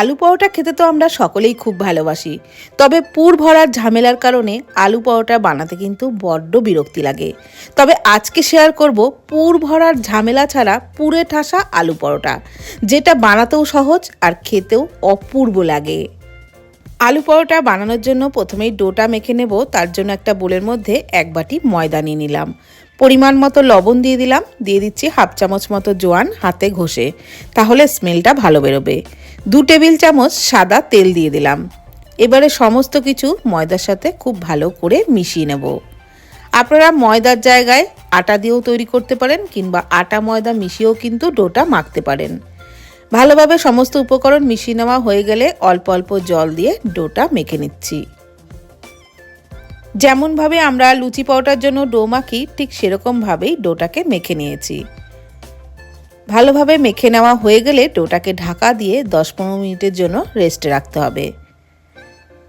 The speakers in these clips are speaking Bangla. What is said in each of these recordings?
আলু পরোটা খেতে তো আমরা সকলেই খুব ভালোবাসি। তবে পুর ভরার ঝামেলার কারণে আলু পরোটা বানাতে কিন্তু বড্ড বিরক্তি লাগে। তবে আজকে শেয়ার করব পুর ভরার ঝামেলা ছাড়া পুরে ঠাসা আলু পরোটা, যেটা বানাতেও সহজ আর খেতেও অপূর্ব লাগে। আলু পরোটা বানানোর জন্য প্রথমেই ডোটা মেখে নেব, তার জন্য একটা বোলের মধ্যে এক বাটি ময়দা নিয়ে নিলাম। পরিমাণ মতো লবণ দিয়ে দিলাম, দিয়ে দিচ্ছি হাফ চামচ মতো জোয়ান হাতে ঘষে, তাহলে স্মেলটা ভালো বেরোবে। দু টেবিল চামচ সাদা তেল দিয়ে দিলাম। এবারে সমস্ত কিছু ময়দার সাথে খুব ভালো করে মিশিয়ে নেব। আপনারা ময়দার জায়গায় আটা দিয়েও তৈরি করতে পারেন কিংবা আটা ময়দা মিশিয়েও কিন্তু ডোটা মাখতে পারেন। ভালোভাবে সমস্ত উপকরণ মিশিয়ে নেওয়া হয়ে গেলে অল্প অল্প জল দিয়ে ডোটা মেখে নিচ্ছি। যেমনভাবে আমরা লুচি পাউডার জন্য ডো মাখি, ঠিক সেরকমভাবেই ডোটাকে মেখে নিয়েছি। ভালোভাবে মেখে নেওয়া হয়ে গেলে ডোটাকে ঢাকা দিয়ে দশ পনেরো মিনিটের জন্য রেস্টে রাখতে হবে।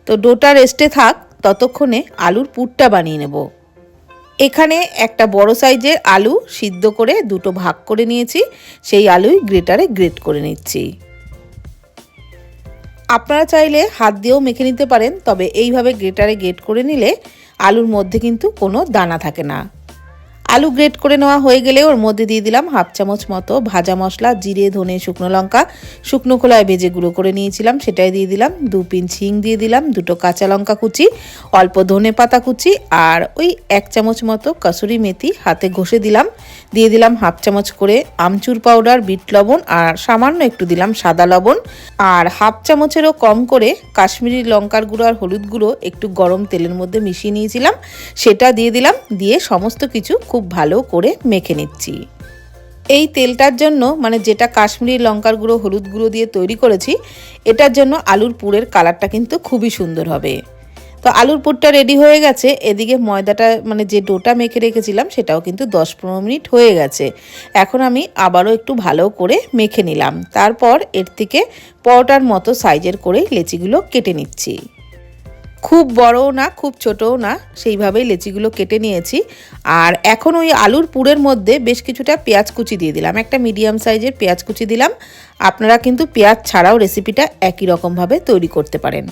তো ডোটা রেস্টে থাক, ততক্ষণে আলুর পুরটা বানিয়ে নেব। এখানে একটা বড় সাইজের আলু সিদ্ধ করে দুটো ভাগ করে নিয়েছি, সেই আলুই গ্রেটারে গ্রেট করে নিচ্ছি। আপনারা চাইলে হাত দিয়েও মেখে নিতে পারেন, তবে এইভাবে গ্রেটারে গ্রেট করে নিলে আলুর মধ্যে কিন্তু কোনো দানা থাকে না। আলু গ্রেট করে নেওয়া হয়ে গেলে ওর মধ্যে দিয়ে দিলাম হাফ চামচ মতো ভাজা মশলা, জিরে, ধনে, শুকনো লঙ্কা। শুকনো খোলায় ভেজে গুঁড়ো করে নিয়েছিলাম, সেটাই দিয়ে দিলাম। দু পিন ছিং দিয়ে দিলাম, দুটো কাঁচা লঙ্কা কুচি, অল্প ধনে পাতা কুচি আর ওই এক চামচ মতো কসুরি মেথি হাতে ঘষে দিলাম। দিয়ে দিলাম হাফ চামচ করে আমচুর পাউডার, বিট লবণ আর সামান্য একটু দিলাম সাদা লবণ। আর হাফ চামচেরও কম করে কাশ্মীরি লঙ্কার গুঁড়ো আর হলুদ গুঁড়ো একটু গরম তেলের মধ্যে মিশিয়ে নিয়েছিলাম। সেটা দিয়ে দিলাম, দিয়ে সমস্ত কিছু খুব ভালো করে মেখে নিচ্ছি। এই তেলটার জন্য মানে যেটা কাশ্মীরি লঙ্কার গুঁড়ো, হলুদ গুঁড়ো দিয়ে তৈরি করেছি, এটার জন্য আলুর পুরের কালারটা কিন্তু খুবই সুন্দর হবে। তো আলুর পুরটা রেডি হয়ে গেছে, এদিকে ময়দাটা মানে যে ডোটা মেখে রেখেছিলাম, সেটাও কিন্তু দশ পনেরো মিনিট হয়ে গেছে। এখন আমি আবারও একটু ভালো করে মেখে নিলাম। তারপর এর থেকে পরোটার মতো সাইজের করে লেচিগুলো কেটে নিচ্ছি। খুব বড়ও না, খুব ছোটও না, সেইভাবেই লেচিগুলো কেটে নিয়েছি। আর এখন ওই আলুর পুরের মধ্যে বেশ কিছুটা পেঁয়াজ কুচি দিয়ে দিলাম। একটা মিডিয়াম সাইজের পেঁয়াজ কুচি দিলাম। আপনারা কিন্তু পেঁয়াজ ছাড়াও রেসিপিটা একই রকমভাবে তৈরি করতে পারেন।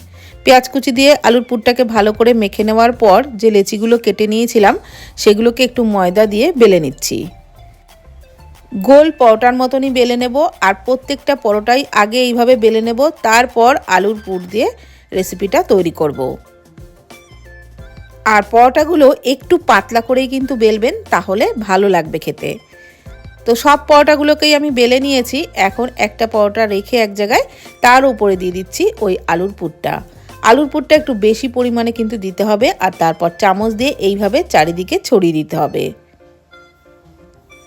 পেঁয়াজ কুচি দিয়ে আলুর পুরটাকে ভালো করে মেখে নেওয়ার পর যে লেচিগুলো কেটে নিয়েছিলাম, সেগুলোকে একটু ময়দা দিয়ে বেলে নিচ্ছি। গোল পরোটার মতনই বেলে নেব, আর প্রত্যেকটা পরোটাই আগে এইভাবে বেলে নেব, তারপর আলুর পুর দিয়ে রেসিপিটা তৈরি করব। আর পরোটাগুলো একটু পাতলা করেই কিন্তু বেলবেন, তাহলে ভালো লাগবে খেতে। তো সব পরোটাগুলোকেই আমি বেলে নিয়েছি, এখন একটা পরোটা রেখে এক জায়গায় তার উপরে দিয়ে দিচ্ছি ওই আলুর পুরটা। আলুর পুরটা একটু বেশি পরিমাণে কিন্তু দিতে হবে, আর তারপর চামচ দিয়ে এইভাবে চারিদিকে ছড়িয়ে দিতে হবে।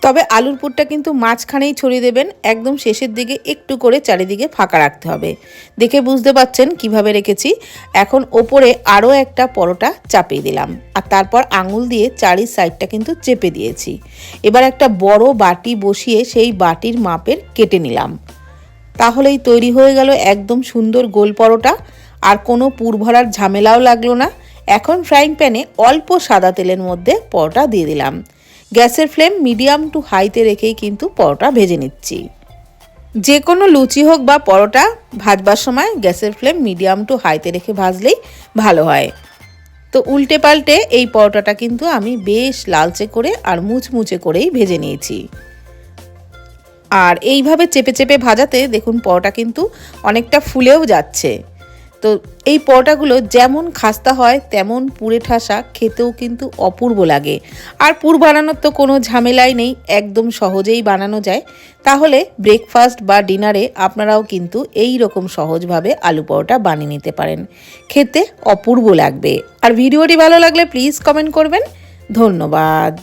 তবে আলুর পুরটা কিন্তু মাঝখানেই ছড়িয়ে দেবেন। একদম শেষের দিকে একটু করে চারিদিকে ফাঁকা রাখতে হবে। দেখে বুঝতে পাচ্ছেন কীভাবে রেখেছি। এখন ওপরে আরও একটা পরোটা চাপিয়ে দিলাম। আর তারপর আঙুল দিয়ে চারি সাইডটা কিন্তু চেপে দিয়েছি। এবার একটা বড় বাটি বসিয়ে সেই বাটির মাপের কেটে নিলাম। তাহলেই তৈরি হয়ে গেল একদম সুন্দর গোল পরোটা। আর কোনো পুর ভরার ঝামেলাও লাগল না। এখন ফ্রাইং প্যানে অল্প সাদা তেলের মধ্যে পরোটা দিয়ে দিলাম। গ্যাসের ফ্লেম মিডিয়াম টু হাইতে রেখেই কিন্তু পরোটা ভেজে নিচ্ছি। যে কোনো লুচি হোক বা পরোটা ভাজবার সময় গ্যাসের ফ্লেম মিডিয়াম টু হাইতে রেখে ভাজলেই ভালো হয়। তো উল্টে পাল্টে এই পরোটাটা কিন্তু আমি বেশ লালচে করে আর মুচমুচে করেই ভেজে নিয়েছি। আর এইভাবে চেপে চেপে ভাজাতে দেখুন পরোটা কিন্তু অনেকটা ফুলেও যাচ্ছে। তো এই পরোটাগুলো যেমন খাস্তা হয়, তেমন পুড়ে ঠাসা, খেতেও কিন্তু অপূর্ব লাগে। আর পুর বানানোর তো কোনো ঝামেলাই নেই, একদম সহজেই বানানো যায়। তাহলে ব্রেকফাস্ট বা ডিনারে আপনারাও কিন্তু এই রকম সহজভাবে আলু পরোটা বানিয়ে নিতে পারেন। খেতে অপূর্ব লাগবে। আর ভিডিওটি ভালো লাগলে প্লিজ কমেন্ট করবেন। ধন্যবাদ।